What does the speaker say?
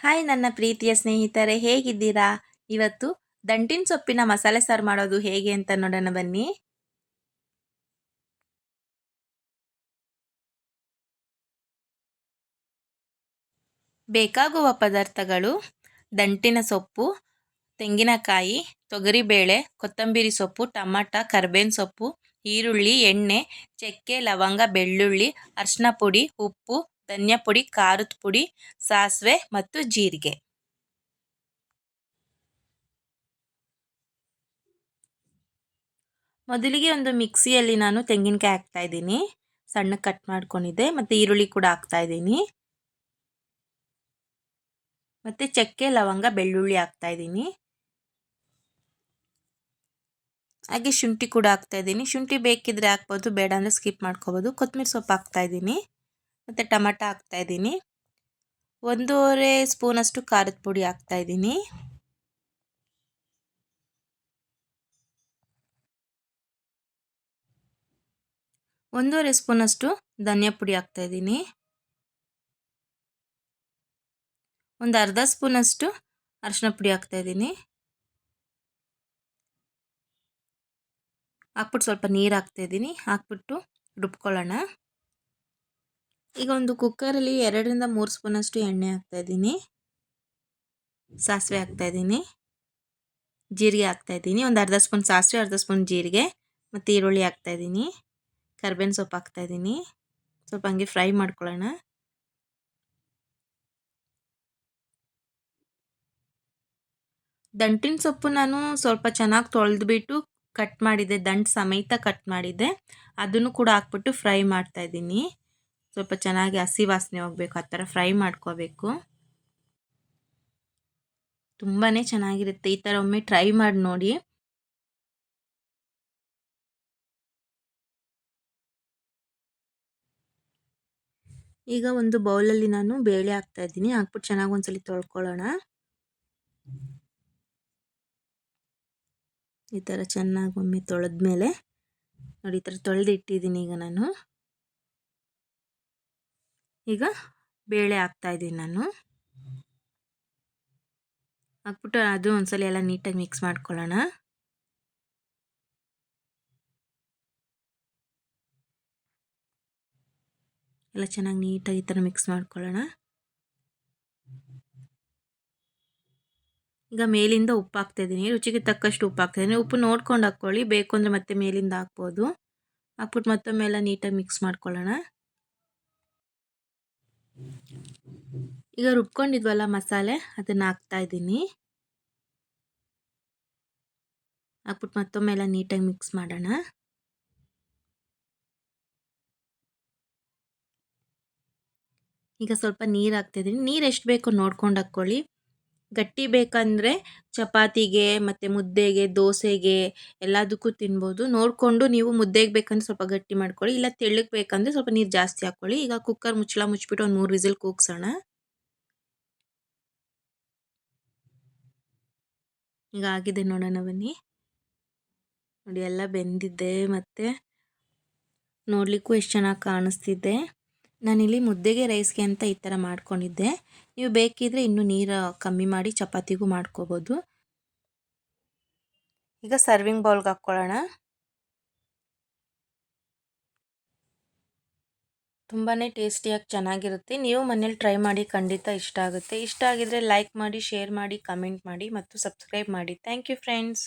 Hi ನನ್ನ ಪ್ರೀತಿಯ ಸ್ನೇಹಿತರೆ, ಹೇಗಿದ್ದೀರಾ? ಇವತ್ತು ದಂಟಿನ ಸೊಪ್ಪಿನ ಮಸಾಲೆ ಸಾರು ಮಾಡೋದು ಹೇಗೆ ಅಂತ ನೋಡೋಣ ಬನ್ನಿ. ಬೇಕಾಗುವ ಪದಾರ್ಥಗಳು ದಂಟಿನ ಸೊಪ್ಪು, ತೆಂಗಿನಕಾಯಿ, ತೊಗರಿಬೇಳೆ, ಕೊತ್ತಂಬರಿ ಸೊಪ್ಪು, ಟಮಾಟ, ಕರ್ಬೇವಿನ ಸೊಪ್ಪು, ಈರುಳ್ಳಿ, ಎಣ್ಣೆ, ಚಕ್ಕೆ, ಲವಂಗ, ಬೆಳ್ಳುಳ್ಳಿ ಅರಿಶಿನ ಪುಡಿ, ಉಪ್ಪು ಧನಿಯಾ ಪುಡಿ, ಖಾರದ ಪುಡಿ, ಸಾಸಿವೆ ಮತ್ತು ಜೀರಿಗೆ. ಮೊದಲಿಗೆ ಒಂದು ಮಿಕ್ಸಿಯಲ್ಲಿ ನಾನು ತೆಂಗಿನಕಾಯಿ ಹಾಕ್ತಾ ಇದ್ದೀನಿ. ಸಣ್ಣ ಕಟ್ ಮಾಡ್ಕೊಂಡಿದ್ದೆ. ಮತ್ತು ಈರುಳ್ಳಿ ಕೂಡ ಹಾಕ್ತಾ ಇದ್ದೀನಿ. ಮತ್ತು ಚಕ್ಕೆ, ಲವಂಗ, ಬೆಳ್ಳುಳ್ಳಿ ಹಾಕ್ತಾ ಇದ್ದೀನಿ. ಹಾಗೆ ಶುಂಠಿ ಕೂಡ ಹಾಕ್ತಾ ಇದ್ದೀನಿ. ಶುಂಠಿ ಬೇಕಿದ್ರೆ ಹಾಕ್ಬೋದು, ಬೇಡ ಅಂದರೆ ಸ್ಕಿಪ್ ಮಾಡ್ಕೋಬೋದು. ಕೊತ್ತಂಬರಿ ಸೊಪ್ಪು ಹಾಕ್ತಾ ಇದ್ದೀನಿ. ಮತ್ತು ಟಮಟ ಹಾಕ್ತಾ ಇದ್ದೀನಿ. ಒಂದೂವರೆ ಸ್ಪೂನಷ್ಟು ಖಾರದ ಪುಡಿ ಹಾಕ್ತಾ ಇದ್ದೀನಿ. ಒಂದೂವರೆ ಸ್ಪೂನಷ್ಟು ಧನಿಯಾ ಪುಡಿ ಹಾಕ್ತಾ ಇದ್ದೀನಿ. ಒಂದು ಅರ್ಧ ಸ್ಪೂನಷ್ಟು ಅರಿಶಿನ ಪುಡಿ ಹಾಕ್ತಾ ಇದ್ದೀನಿ. ಹಾಕ್ಬಿಟ್ಟು ಸ್ವಲ್ಪ ನೀರು ಹಾಕ್ತಾ ಇದ್ದೀನಿ. ಹಾಕ್ಬಿಟ್ಟು ರುಬ್ಕೊಳ್ಳೋಣ. ಈಗ ಒಂದು ಕುಕ್ಕರಲ್ಲಿ ಎರಡರಿಂದ ಮೂರು ಸ್ಪೂನಷ್ಟು ಎಣ್ಣೆ ಹಾಕ್ತಾಯಿದ್ದೀನಿ. ಸಾಸಿವೆ ಹಾಕ್ತಾಯಿದ್ದೀನಿ. ಜೀರಿಗೆ ಹಾಕ್ತಾಯಿದ್ದೀನಿ. ಒಂದು ಅರ್ಧ ಸ್ಪೂನ್ ಸಾಸಿವೆ, ಅರ್ಧ ಸ್ಪೂನ್ ಜೀರಿಗೆ ಮತ್ತು ಈರುಳ್ಳಿ ಹಾಕ್ತಾಯಿದ್ದೀನಿ. ಕರ್ಬೇವಿನ ಸೊಪ್ಪು ಹಾಕ್ತಾಯಿದ್ದೀನಿ. ಸ್ವಲ್ಪ ಹಂಗೆ ಫ್ರೈ ಮಾಡ್ಕೊಳ್ಳೋಣ. ದಂಟಿನ ಸೊಪ್ಪು ನಾನು ಸ್ವಲ್ಪ ಚೆನ್ನಾಗಿ ತೊಳೆದುಬಿಟ್ಟು ಕಟ್ ಮಾಡಿದ್ದೆ. ದಂಟು ಸಮೇತ ಕಟ್ ಮಾಡಿದ್ದೆ. ಅದನ್ನು ಕೂಡ ಹಾಕ್ಬಿಟ್ಟು ಫ್ರೈ ಮಾಡ್ತಾಯಿದ್ದೀನಿ. ಸ್ವಲ್ಪ ಚೆನ್ನಾಗಿ ಹಸಿ ವಾಸನೆ ಹೋಗಬೇಕು, ಆ ಥರ ಫ್ರೈ ಮಾಡ್ಕೋಬೇಕು. ತುಂಬಾ ಚೆನ್ನಾಗಿರುತ್ತೆ. ಈ ಥರ ಒಮ್ಮೆ ಟ್ರೈ ಮಾಡಿ ನೋಡಿ. ಈಗ ಒಂದು ಬೌಲಲ್ಲಿ ನಾನು ಬೇಳೆ ಹಾಕ್ತಾ ಇದ್ದೀನಿ. ಹಾಕ್ಬಿಟ್ಟು ಚೆನ್ನಾಗಿ ಒಂದ್ಸಲಿ ತೊಳ್ಕೊಳ್ಳೋಣ. ಈ ಥರ ಚೆನ್ನಾಗಿ ಒಮ್ಮೆ ತೊಳೆದ್ಮೇಲೆ ನೋಡಿ, ಈ ಥರ ತೊಳೆದಿಟ್ಟಿದ್ದೀನಿ ಈಗ ನಾನು. ಈಗ ಬೇಳೆ ಇದ್ದೀನಿ ನಾನು. ಹಾಕ್ಬಿಟ್ಟು ಅದು ಒಂದ್ಸಲ ಎಲ್ಲ ನೀಟಾಗಿ ಮಿಕ್ಸ್ ಮಾಡ್ಕೊಳ್ಳೋಣ. ಎಲ್ಲ ಚೆನ್ನಾಗಿ ನೀಟಾಗಿ ಈ ಥರ ಮಿಕ್ಸ್ ಮಾಡ್ಕೊಳ್ಳೋಣ. ಈಗ ಮೇಲಿಂದ ಉಪ್ಪು ಹಾಕ್ತಾಯಿದ್ದೀನಿ ರುಚಿಗೆ ತಕ್ಕಷ್ಟು ಉಪ್ಪು ಹಾಕ್ತಾಯಿದ್ದೀನಿ ಉಪ್ಪು ನೋಡ್ಕೊಂಡು ಹಾಕ್ಕೊಳ್ಳಿ. ಬೇಕು ಅಂದರೆ ಮತ್ತೆ ಮೇಲಿಂದ ಹಾಕ್ಬೋದು. ಹಾಕ್ಬಿಟ್ಟು ಮತ್ತೊಮ್ಮೆ ಎಲ್ಲ ನೀಟಾಗಿ ಮಿಕ್ಸ್ ಮಾಡ್ಕೊಳ್ಳೋಣ. ಈಗ ರುಬ್ಕೊಂಡಿದ್ವಲ್ಲ ಮಸಾಲೆ, ಅದನ್ನು ಹಾಕ್ತಾ ಇದ್ದೀನಿ. ಹಾಕ್ಬಿಟ್ಟು ಮತ್ತೊಮ್ಮೆ ಎಲ್ಲ ನೀಟಾಗಿ ಮಿಕ್ಸ್ ಮಾಡೋಣ. ಈಗ ಸ್ವಲ್ಪ ನೀರು ಹಾಕ್ತಾಯಿದ್ದೀನಿ ನೀರು ಎಷ್ಟು ಬೇಕೋ ನೋಡ್ಕೊಂಡು ಹಾಕ್ಕೊಳ್ಳಿ. ಗಟ್ಟಿ ಬೇಕಂದರೆ ಚಪಾತಿಗೆ ಮತ್ತು ಮುದ್ದೆಗೆ, ದೋಸೆಗೆ ಎಲ್ಲದಕ್ಕೂ ತಿನ್ಬೋದು. ನೋಡಿಕೊಂಡು ನೀವು ಮುದ್ದೆಗೆ ಬೇಕಂದ್ರೆ ಸ್ವಲ್ಪ ಗಟ್ಟಿ ಮಾಡ್ಕೊಳ್ಳಿ. ಇಲ್ಲ ತೆಳ್ಳಗೆ ಬೇಕಂದರೆ ಸ್ವಲ್ಪ ನೀರು ಜಾಸ್ತಿ ಹಾಕ್ಕೊಳ್ಳಿ ಈಗ ಕುಕ್ಕರ್ ಮುಚ್ಚಳ ಮುಚ್ಚಿಬಿಟ್ಟು ಒಂದು ಮೂರು ವಿಸಿಲ್ ಕೂಗ್ಸೋಣ. ಈಗ ಆಗಿದೆ ನೋಡೋಣ ಬನ್ನಿ. ನೋಡಿ ಎಲ್ಲ ಬೆಂದಿದ್ದೆ ಮತ್ತು ನೋಡಲಿಕ್ಕೂ ಎಷ್ಟು ಚೆನ್ನಾಗಿ ಕಾಣಿಸ್ತಿದ್ದೆ ನಾನಿಲ್ಲಿ ಮುದ್ದೆಗೆ ರೈಸ್ಗೆ ಅಂತ ಈ ಥರ ಮಾಡ್ಕೊಂಡಿದ್ದೆ. ನೀವು ಬೇಕಿದ್ರೆ ಇನ್ನೂ ನೀರು ಕಮ್ಮಿ ಮಾಡಿ ಚಪಾತಿಗೂ ಮಾಡ್ಕೋಬೋದು. ಈಗ ಸರ್ವಿಂಗ್ ಬೌಲ್ಗೆ ಹಾಕ್ಕೊಳ್ಳೋಣ. ತುಂಬಾ ಟೇಸ್ಟಿಯಾಗಿ ಚೆನ್ನಾಗಿರುತ್ತೆ. ನೀವು ಮನೇಲಿ ಟ್ರೈ ಮಾಡಿ ಖಂಡಿತ ಇಷ್ಟ ಆಗುತ್ತೆ. ಇಷ್ಟ ಆಗಿದ್ರೆ ಲೈಕ್ ಮಾಡಿ, ಶೇರ್ ಮಾಡಿ, ಕಮೆಂಟ್ ಮಾಡಿ ಮತ್ತು ಸಬ್ಸ್ಕ್ರೈಬ್ ಮಾಡಿ. Thank you friends.